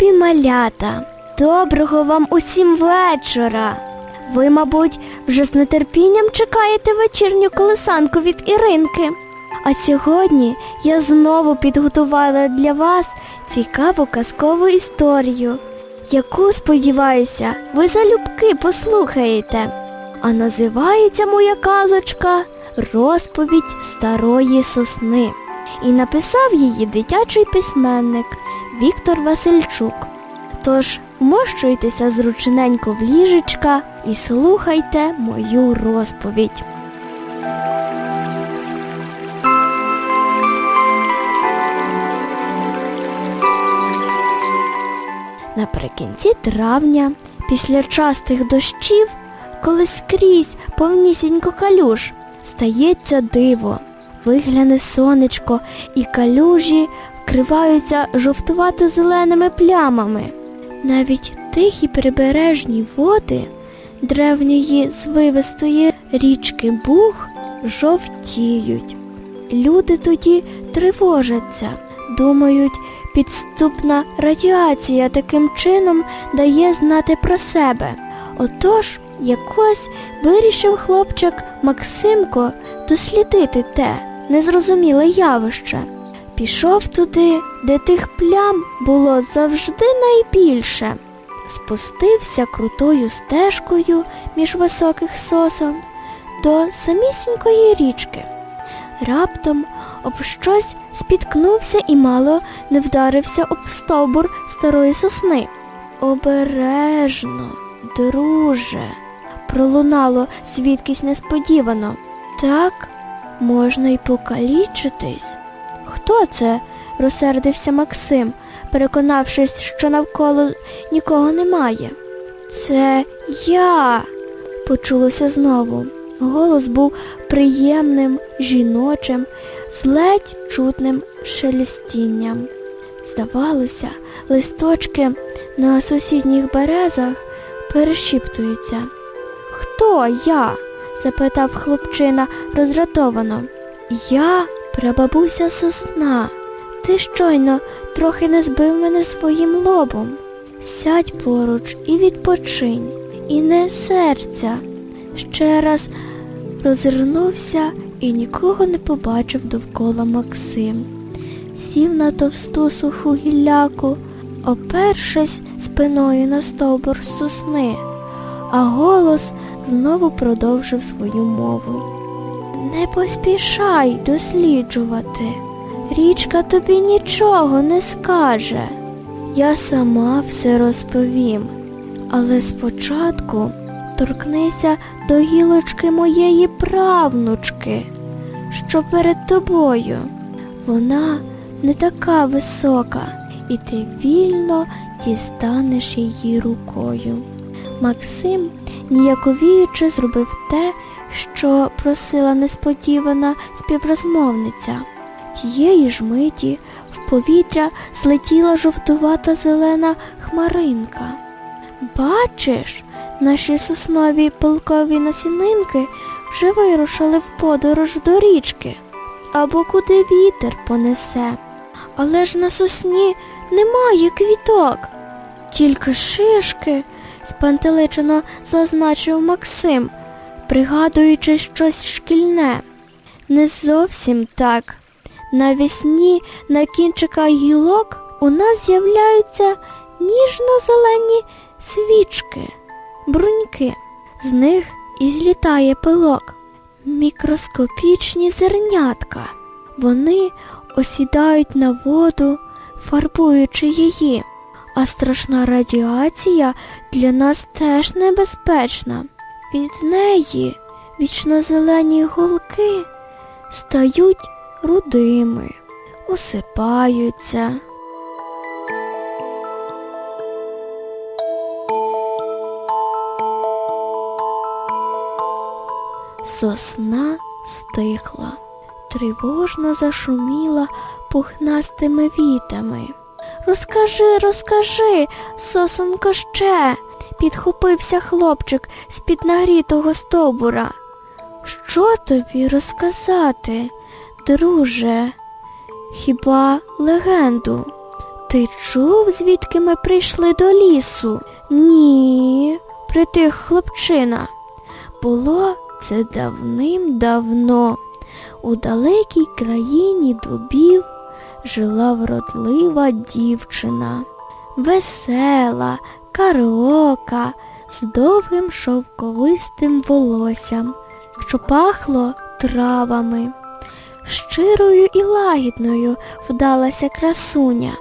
Любі малята, доброго вам усім вечора. Ви, мабуть, вже з нетерпінням чекаєте вечірню колесанку від Іринки. А сьогодні я знову підготувала для вас цікаву казкову історію, яку, сподіваюся, ви залюбки послухаєте. А називається моя казочка Розповідь старої сосни. І написав її дитячий письменник Віктор Васильчук. Тож вмощуйтеся зручненько в ліжечка і слухайте мою розповідь. Наприкінці травня, після частих дощів, коли скрізь повнісінько калюж, стається диво. Вигляне сонечко і калюжі вкриваються жовтувато-зеленими плямами. Навіть тихі прибережні води древньої звивистої річки Буг жовтіють. Люди тоді тривожаться, думають, підступна радіація таким чином дає знати про себе. Отож, якось вирішив хлопчик Максимко дослідити те незрозуміле явище. Пішов туди, де тих плям було завжди найбільше. Спустився крутою стежкою між високих сосон до самісінької річки. Раптом об щось спіткнувся і мало не вдарився об стовбур старої сосни. Обережно, друже, пролунало звідкись несподівано. Так можна й покалічитись. Хто це? розсердився Максим, переконавшись, що навколо нікого немає. Це я, почулося знову. Голос був приємним, жіночим, з ледь чутним шелестінням. Здавалося, листочки на сусідніх березах перешіптуються. Хто я? запитав хлопчина роздратовано. Я прабабуся сосна. Ти щойно трохи не збив мене своїм лобом. Сядь поруч і відпочинь, і не серця. Ще раз розвернувся і нікого не побачив довкола Максим. Сів на товсту суху гілляку, опершись спиною на стовбур сосни, а голос знову продовжив свою мову. Не поспішай досліджувати. Річка тобі нічого не скаже. Я сама все розповім, але спочатку торкнися до гілочки моєї правнучки, що перед тобою. Вона не така висока, і ти вільно дістанеш її рукою. Максим, ніяковіючи, зробив те, що просила несподівана співрозмовниця. Тієї ж миті в повітря злетіла жовтувата зелена хмаринка. Бачиш, наші соснові полкові насінинки вже вирушили в подорож до річки або куди вітер понесе. Але ж на сосні немає квіток, тільки шишки, спантеличено зазначив Максим, пригадуючи щось шкільне. Не зовсім так. Навесні на кінчиках гілок у нас з'являються ніжно-зелені свічки, бруньки. З них і злітає пилок. Мікроскопічні зернятка. Вони осідають на воду, фарбуючи її. А страшна радіація для нас теж небезпечна. Від неї вічно-зелені голки стають рудими, осипаються. Сосна стихла, тривожно зашуміла пухнастими вітами. Розкажи, розкажи, сосонко ще, підхопився хлопчик з-під нагрітого стовбура. Що тобі розказати, друже? Хіба легенду? Ти чув, звідки ми прийшли до лісу? Ні, притих хлопчина. Було це давним-давно. У далекій країні дубів жила вродлива дівчина, весела, караока, з довгим шовковистим волоссям, що пахло травами. Щирою і лагідною вдалася красуня.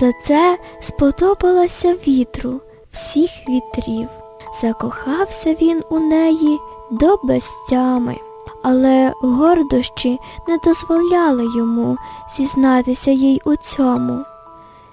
За це сподобалася вітру всіх вітрів. Закохався він у неї до безтями, але гордощі не дозволяли йому зізнатися їй у цьому.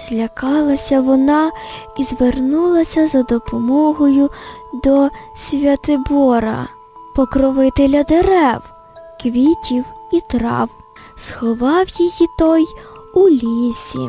Злякалася вона і звернулася за допомогою до Святибора, покровителя дерев, квітів і трав. Сховав її той у лісі.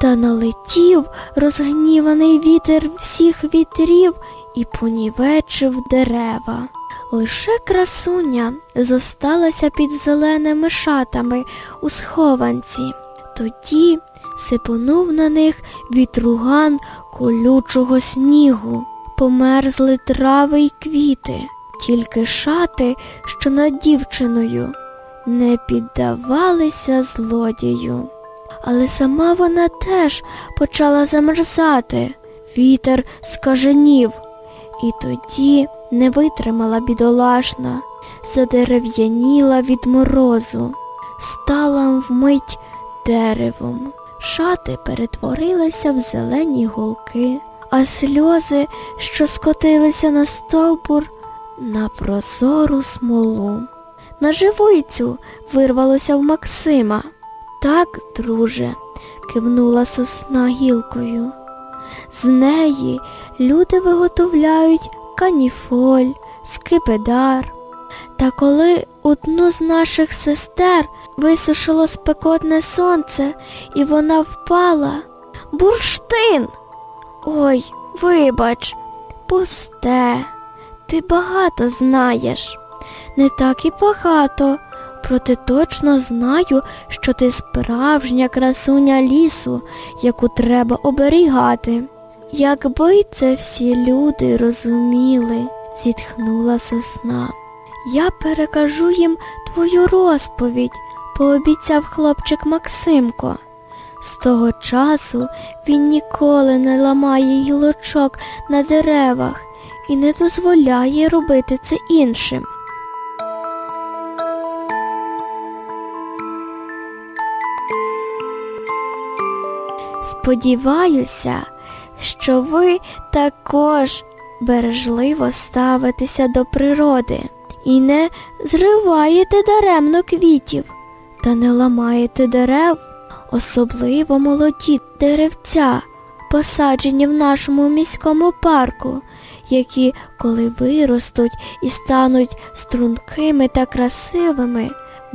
Та налетів розгніваний вітер всіх вітрів і понівечив дерева. Лише красуня зосталася під зеленими шатами у схованці. Тоді сипонув на них вітруган колючого снігу, померзли трави й квіти, тільки шати, що над дівчиною, не піддавалися злодію. Але сама вона теж почала замерзати. Вітер скаженів. І тоді не витримала бідолашна, задерев'яніла від морозу, стала вмить деревом. Шати перетворилися в зелені голки, а сльози, що скотилися на стовбур, на прозору смолу. На живицю вирвалося в Максима. Так, друже, кивнула сосна гілкою. З неї люди виготовляють каніфоль, скипидар. Та коли одну з наших сестер висушило спекотне сонце і вона впала, бурштин. Ой, вибач, пусте, ти багато знаєш. Не так і багато, проте точно знаю, що ти справжня красуня лісу, яку треба оберігати. Якби це всі люди розуміли, зітхнула сосна. Я перекажу їм твою розповідь, пообіцяв хлопчик Максимко. З того часу він ніколи не ламає гілочок на деревах і не дозволяє робити це іншим. Сподіваюся, що ви також бережливо ставитеся до природи і не зриваєте даремно квітів та не ламаєте дерев, особливо молоді деревця, посаджені в нашому міському парку, які, коли виростуть і стануть стрункими та красивими,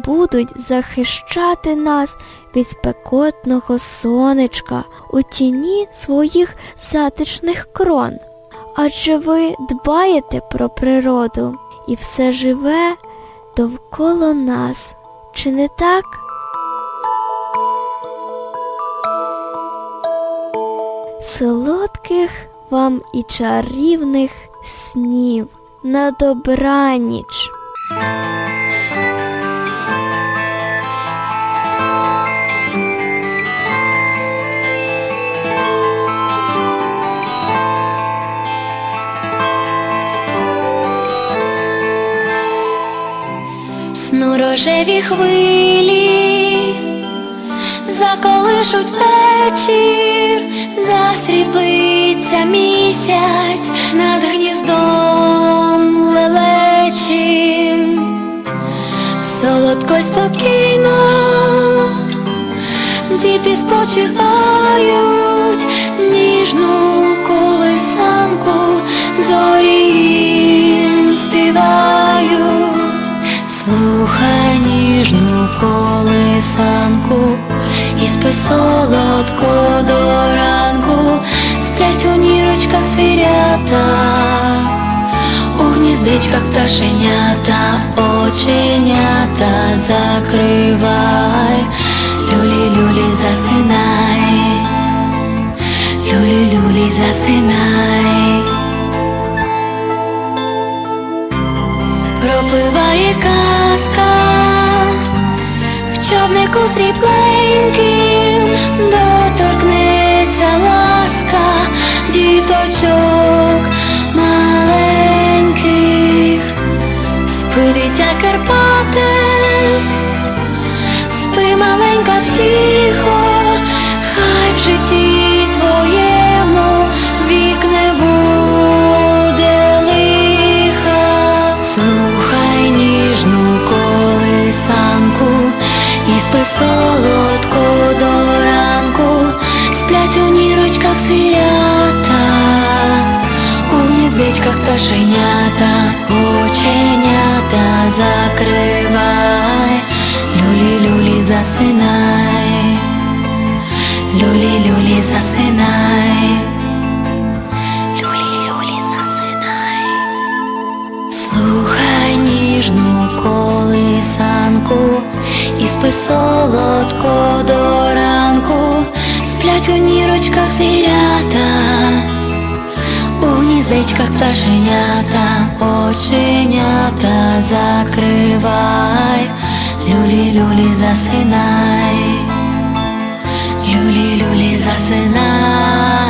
будуть захищати нас від спекотного сонечка у тіні своїх затишних крон. Адже ви дбаєте про природу і все живе довкола нас. Чи не так? Солодких вам і чарівних снів на добраніч. Рожеві хвилі, заколишуть вечір, засріблиться місяць над гніздом лелечим, солодко й спокійно, діти спочивають колисанку і спи солодко до ранку, сплять у нірочках звірята, у гніздечках пташенята, оченята закривай, люлі, люлі, засинай. люлі, люлі, засинай. Пропливає казка човнику срібленьким, доторкнеться ласка діточок маленьких, спи дитя Карпати, спи маленька втіхо, спи солодко до ранку, сплять у нірочках звірята, у гніздечках пташенята, оченята закривай, люлі, люлі, засинай, люлі, люлі, засинай, люлі, люлі, засинай. Слухай ніжну колисанку спи солодко до ранку, сплять у нірочках звірята, у гніздечках пташенята, оченята закривай, люлі, люлі, засинай, люлі, люлі, засинай.